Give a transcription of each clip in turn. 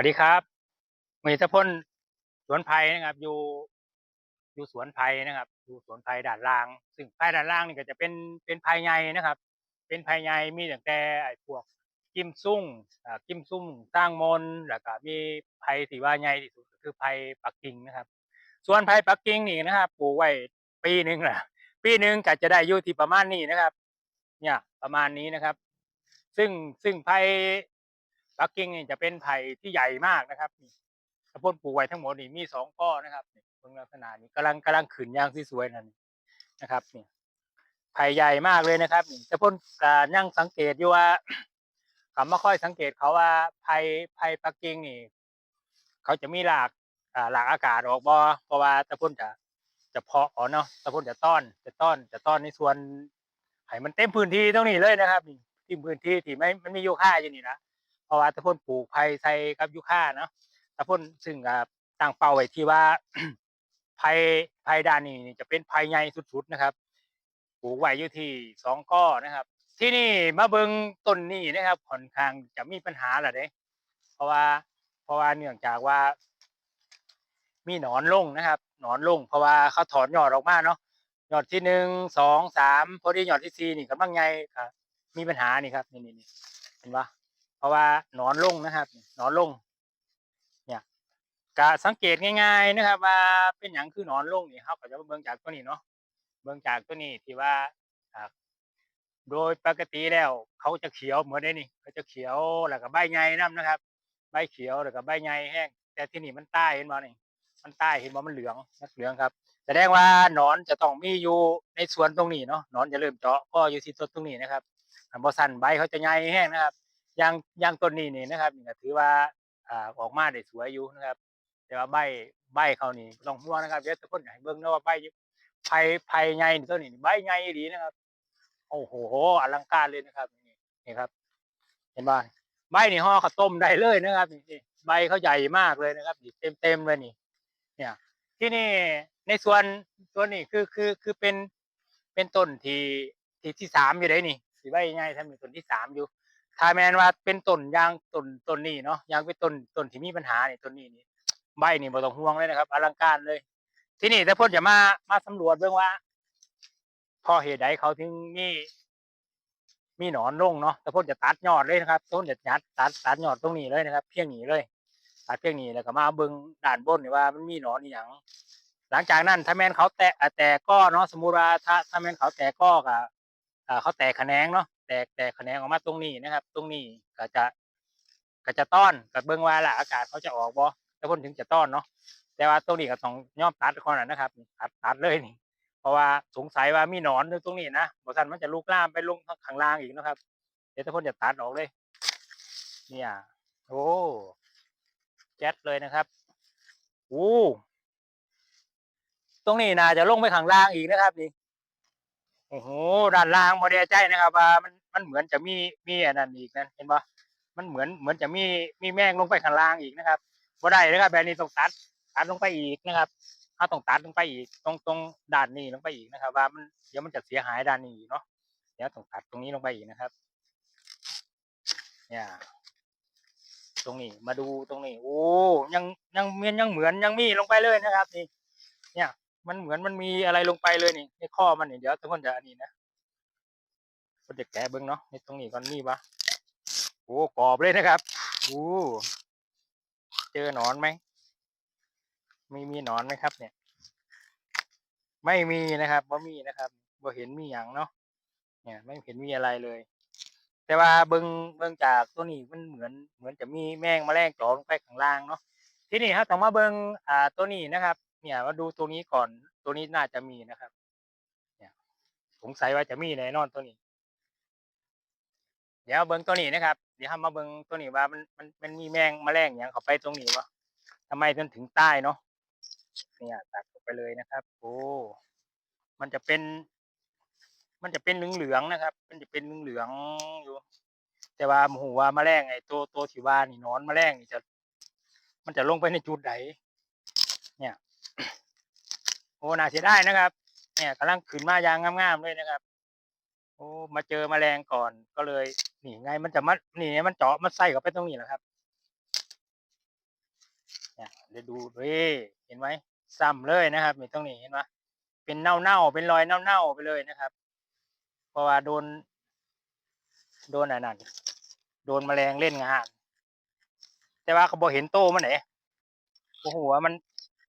วัสดีครับมีทพลสวนไผ่นะครับ อยู่อยู่สวนไผ่นะครับ อยู่สวนไผ่ด่านล่าง ซึ่งไผ่ด่านล่างนี่ก็จะเป็นเป็นไผ่ใหญ่นะครับ เป็นไผ่ใหญ่มีตั้งแต่ไอ้พวกกิมซุ่งอ่ากิมซุ่งสร้างมนแล้วก็มีไผ่ที่ว่าใหญ่ที่สุดก็คือไผ่ปักกิ่งนะครับ ส่วนไผ่ปักกิ่งนี่นะครับปลูกไว้ปีหนึ่งแหละปีหนึ่งก็จะได้อยู่ที่ประมาณนี้นะครับ เนี่ยประมาณนี้นะครับ ซึ่งซึ่งไผ่ ปักกิ่งนี่จะเป็นไผ่ที่ใหญ่มากนะครับนี่ถ้าพ่นปลูกไว้ทั้งหมดนี่มีสองก้อนะครับนี่งลักษณะนี้กำลังกำลังขึ้นย่างสวยๆนั่นนะครับนี่ไผ่ใหญ่มากเลยนะครับนี่แต่พ่นการยังสังเกตอยู่ว่าเขาไม่ค่อยสังเกตเขาว่าไผ่ไผ่ปักกิ่งนี่ เขาจะมีหลากหลากอากาศออกบ่เพราะว่าตะพ่นจะจะเพาะอ๋อเนาะตะพ่นจะต้อน จะต้อน จะต้อนในส่วนให้มันเต็มพื้นที่ตรงนี้เลยนะครับนี่ที่พื้นที่ที่ไม่มันมียูคาอยู่นี่นะ เพราะว่าตะพ่นปลูกไผ่ใส่กับยูคาเนาะตะพ่นซึ่งอ่าตั้งเป้าไว้ที่ว่าไผ่ไผ่ด้านนี่จะเป็นไผ่ใหญ่สุดๆนะครับปลูกไว้อยู่ที่สองก้อนะครับ ที่นี่มาเบิงต้นนี้นะครับค่อนข้างจะมีปัญหาแหละเด้เพราะว่าเพราะว่าเนื่องจากว่า มีหนอนลงนะครับ หนอนลง เพราะว่าเขาถอนยอดออกมาเนาะยอดที่หนึ่งสองสามพอดียอดที่สี่นี่กำลังใหญ่ครับมีปัญหานี่ครับนี่นี่นี่เห็นปะ เพราะว่าหนอนลงนะครับหนอนลง เนี่ยกะสังเกตง่ายๆนะครับ ว่าเป็นอย่างคือหนอนลงนี่เขาก็จะเบิ่งจากตัวนี้เนาะเบิ่งจากตัวนี้ที่ว่าโดยปกติแล้ว เขาจะเขียวเหมือนได้นี่เขาจะเขียวแล้วก็ใบใหญ่นํนะครับ ใบเขียวแล้วก็ใบใหญ่แห้งแต่ที่นี่มันใต้เห็นบ่นี่มันใต้เห็นบ่มันเหลืองมันเหลืองครับแสดงว่าหนอนจะต้องมีอยู่ในสวนตรงนี้เนาะหนอนจะเริ่มเจาะก็อยู่ที่ต้นตรงนี้นะครับอันบ่สั้นใบเขาจะใหญ่แห้งนะครับ ย่างอย่างต้นนี้นี่นะครับนี่ก็ถือว่าอ่าออกมาได้สวยอยู่นะครับ แต่ว่าใบใบเขานี่บ่ต้องห่วนะครับเดี๋ยวทุกคนให้เบิ่งนะว่าใบไผ่ไผ่ใหญ่ต้นนี้ใบใหญ่ดีนะครับ โอ้โหอลังการเลยนะครับนี่นี่ครับ เห็นบ่ใบนี่ห่อข้าวต้มได้เลยนะครับนี่ใบเขาใหญ่มากเลยนะครับเต็มเต็มเลยนี่ เนี่ย ที่นี่ในส่วนส่วนนี้คือคือคือเป็นเป็นต้นที่ที่ที่สามอยู่ได้นี่สีใบใหญ่ทำอยู่ต้นที่สามอยู่ ถ้าแมนว่าเป็นต้นยางต้นต้นนี้เนาะยางเป็นต้นต้นที่มีปัญหาเนี่ยต้นนี้นี่ใบนี่บ่ต้องห่วงเลยนะครับ อลังการเลย ที่นี่ถ้าเพ่นจะมามาสำรวจเบื้องว่าพอเหตุใดเขาถึงมีมีหนอนลงเนาะแต่พ่นจะตัดยอดเลยนะครับต้นจะยัดตัดตัดยอดตรงนี้เลยนะครับ เพียงนี้เลย ตัดเพียงนี้แล้วก็มาเบิ่งด้านบนนี่ว่ามันมีหนอนอย่าง หลังจากนั้นถ้าแมนเขาแตะแตกก็เนาะสมมุติว่าถ้าถ้าแมนเขาแตกก็ก็อ่าเขาแตกแขนงเนาะ แตกแตกแขนงออกมาตรงนี้นะครับ ตรงนี้ก็จะก็จะต้อนกับเบิ่งว่าละอากาศเขาจะออกบ่แล้วพ่นถึงจะต้อนเนาะแต่ว่าตรงนี้ก็ต้องย่อมตัดก่อนนะครับตัดตัดเลยนี่ เพราะว่าสงสัยว่ามีหนอนอยู่ตรงนี้นะบ่ซั่นมันจะลุกลามไปลงข้างล่างอีกนะครับ เดี๋ยวถ้าพ่นจะตัดออกเลย เนี่ย โอ้แจ๊ดเลยนะครับโอ้ตรงนี้น่าจะลงไปข้างล่างอีกนะครับนี่โอ้โหด้านล่างโมเดลใจนะครับว่ามัน มันเหมือนจะมีมีอันนั้นอีกนะเห็นปะมันเหมือนเหมือนจะมีมีแมงลงไปข้างล่างอีกนะครับบ่ได้นะครับแบบนี้ต้องตัดตัดลงไปอีกนะครับถ้าต้องตัดลงไปอีกตรงตรงด้านนี้ลงไปอีกนะครับ ว่ามันเดี๋ยวมันจะเสียหายด้านนี้อีกเนาะเดี๋ยวต้องตัดตรงนี้ลงไปอีกนะครับ เนี่ย ตรงนี้มาดูตรงนี้ โอ้ยังยังเมียนยังเหมือนยังมีลงไปเลยนะครับนี่เนี่ย มันเหมือนมันมีอะไรลงไปเลยนี่ในข้อมันนี่เดี๋ยวทุกคนจะอันนี้นะ ก็จะแกะเบิ้งเนาะในตรงนี้ก่อนมีปะโอ้กรอบเลยนะครับโอ้เจอหนอนไหมไม่มีหนอนไหมครับ เนี่ย ไม่มีนะครับบ่มีนะครับบ่เห็นมีอย่างเนาะเนี่ย ไม่เห็นมีอะไรเลย แต่ว่าเบิ่งเบิ่งจากตัวนี้มันเหมือนเหมือนจะมีแมงแมลงเจาะลงไปข้างล่างเนาะที่นี่ครับต้องมาเบิ่งอ่าตัวนี้นะครับ เนี่ยมาดูตัวนี้ก่อนตัวนี้น่าจะมีนะครับ เนี่ยสงสัยว่าจะมีแน่นอนตัวนี้ ดี๋ยวเบิ่งตัวนี้นะครับ เดี๋ยวเรามาเบิ่งตัวนี้ว่ามันมันมันมีแมงแมลงอย่างเขาไปตรงนี้วะทำไมจนถึงใต้เนาะเนี่ยตัดออกไปเลยนะครับ โอ้มันจะเป็น มันจะเป็นเหลืองๆนะครับ มันจะเป็นเหลืองๆอยู่ แต่ว่าหูว่าแมลงไอ้ตัวตัวที่ว่านี่นอนแมลงนี่จะ มันจะลงไปในจุดไหนเนี่ยโอ้น่าเสียดายนะครับ เนี่ยกำลังขึ้นมาอย่างงามๆเลยนะครับ โอ้มาเจอแมลงก่อนก็เลยหนีไงมันจะมัดหนีมันเจาะมันไส้เข้าไปตรงนี้แหละครับเนี่ยเดี๋ยวดูเฮ้ยเห็นไหมซ้ำเลยนะครับนี่ตรงนี้เห็นไหมเป็นเน่าเน่าเป็นรอยเน่าเน่าไปเลยนะครับ เพราะว่าโดน โดนอะไรนั่นโดนแมลงเล่นงาน แต่ว่าเขาบอกเห็นโตมันไหนโอ้โหว่ามัน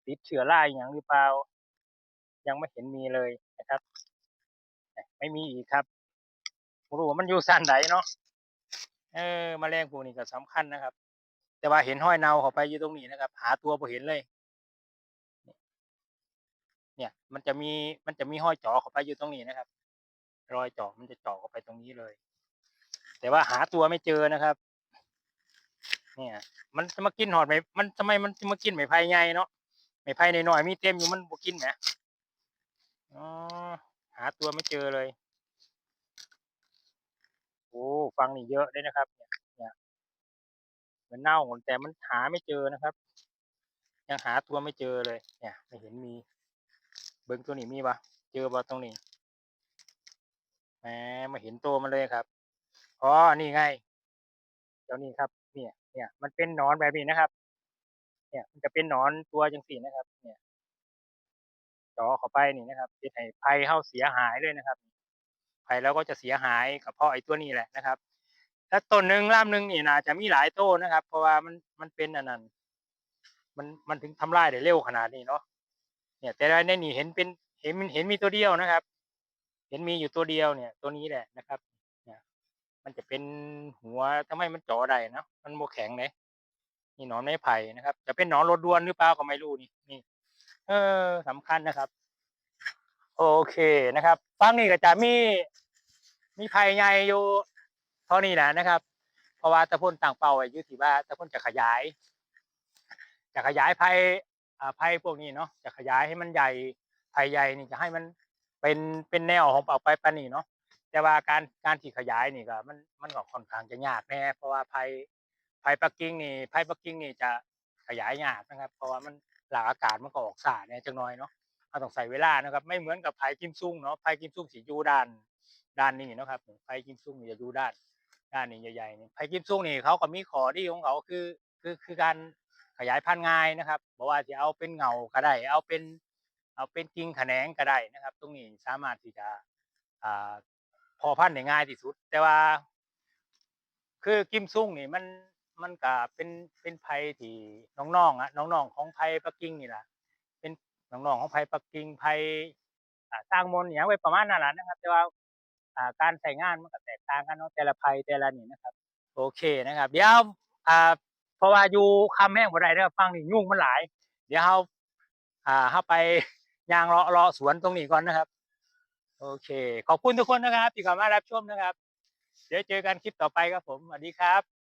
ติดเชื้อราอย่างหรือเปล่า ยังไม่เห็นมีเลยนะครับ ไม่มีอีกครับ รู้ว่ามันอยู่สั้นไหนเนาะเออแมลงพวกนี้ก็สำคัญนะครับ แต่ว่าเห็นห้อยเนาเข้าไปอยู่ตรงนี้นะครับ หาตัวบ่เห็นเลย เนี่ย มันจะมีมันจะมีห้อยจาะเข้าไปอยู่ตรงนี้นะครับ รอยจาะมันจะจาะเข้าไปตรงนี้เลย แต่ว่าหาตัวไม่เจอนะครับ เนี่ย มันจะมากินหอดไหมมันทำไมมันจะมากินไหมไผ่ใหญ่เนาะไหมไผ่น้อยมีเต็มอยู่มันบ่กินแหมอ๋อหาตัวไม่เจอเลย ฟังนี่เยอะเลยนะครับ เนี่ยเนี่ยมันเน่าหมดแต่มันหาไม่เจอนะครับ ยังหาตัวไม่เจอเลย เนี่ย ไม่เห็นมี เบิ้งตัวนี้มีปะเจอปะตรงนี้แหมไม่เห็นตัวมันเลยครับอ๋อนี่ไงเดี๋ยวนี้ครับ เนี่ย เนี่ย มันเป็นหนอนแบบนี้นะครับ เนี่ย มันจะเป็นหนอนตัวจังสีนะครับ เนี่ยจ่อเข้าไปนี่นะครับเป็นให้ไผ่เข้าเสียหายเลยนะครับ ไผ่แล้วก็จะเสียหายกับเพราะไอ้ตัวนี้แหละนะครับถ้าต้นหนึ่งล่ามหนึ่งนี่น่าจะมีหลายต้นนะครับ เพราะว่ามันมันเป็นอันนั้น มันมันถึงทำลายได้เร็วขนาดนี้เนาะเนี่ย แต่ในนี่เห็นเป็นเห็นเห็นมีตัวเดียวนะครับ เห็นมีอยู่ตัวเดียวเนี่ย ตัวนี้แหละนะครับเนี่ยมันจะเป็นหัวทำไมมันจ่อได้นะมันโมแข็งเลยนี่หนอนไม้ไผ่นะครับ จะเป็นหนอนรถด้วนหรือเปล่าก็ไม่รู้นี่นี่ เออสำคัญนะครับ โอเคนะครับฟังนี่ก็จะมี มีไผ่ใหญ่อยู่เท่านี้แหละนะครับ เพราะว่าตะพ่นต่างเป้าไว้อยุติว่าตะพ่นจะขยาย จะขยายไผ่ไผ่พวกนี้เนาะจะขยายให้มันใหญ่ไผ่ใหญ่นี่จะให้มันเป็นเป็นแนวของเป่าไปปานนี่เนาะแต่ว่าการการที่ขยายนี่ก็มันมันก็ค่อนข้างจะยากแน่เพราะว่าไผ่ไผ่ปักกิ่งนี่ไผ่ปักกิ่งนี่จะขยายยากนะครับ เพราะว่ามันหลากอากาศมันก็ออกสาเนี่ยจังน้อยเนาะ เราต้องใส่เวลานะครับ ไม่เหมือนกับไผ่กิมซุงเนาะไผ่กิมซุงสียูด้าน ด้านนี้เนะครับไผ่กิมซุงนี่จะอยู่ด้าน ด้านนี้ใหญ่ๆนี่ไผ่กิมซุงนี่เขาก็มีข้อดีของเขาคือคือคือการขยายพันธุ์ง่ายนะครับบอกว่าจะเอาเป็นเงาก็ได้ เอาเป็นเอาเป็นกิ่งแขนงก็ได้นะครับ ตรงนี้สามารถที่จะอ่าพอพันธุ์ได้ง่ายที่สุด แต่ว่า คือกิมซุงนี่มันมันก็เป็นเป็นไผ่ที่น้องๆอะน้องๆของไผ่ปักกิ่งนี่แหละเป็น น้องๆของไผ่ปักกิ่งไผ่สร้างมนต์อหย่างไว้ประมาณนั้นแหละนะครับ แต่ว่าอ่าการใช้งานมันก็แตกต่างกันเนาะแต่ละไผ่แต่ละนี่นะครับ โอเคนะครับ เดี๋ยวเพราะว่าอยู่คำแห้งบ่ได้เด้อฟังนี่ยุ่งมันหลาย เดี๋ยวเฮาอ่าเฮาไปยางเลาะเลาะสวนตรงนี้ก่อนนะครับ โอเค ขอบคุณทุกคนนะครับที่เข้ามารับชมนะครับ เดี๋ยวเจอกันคลิปต่อไปครับผมสวัสดีครับ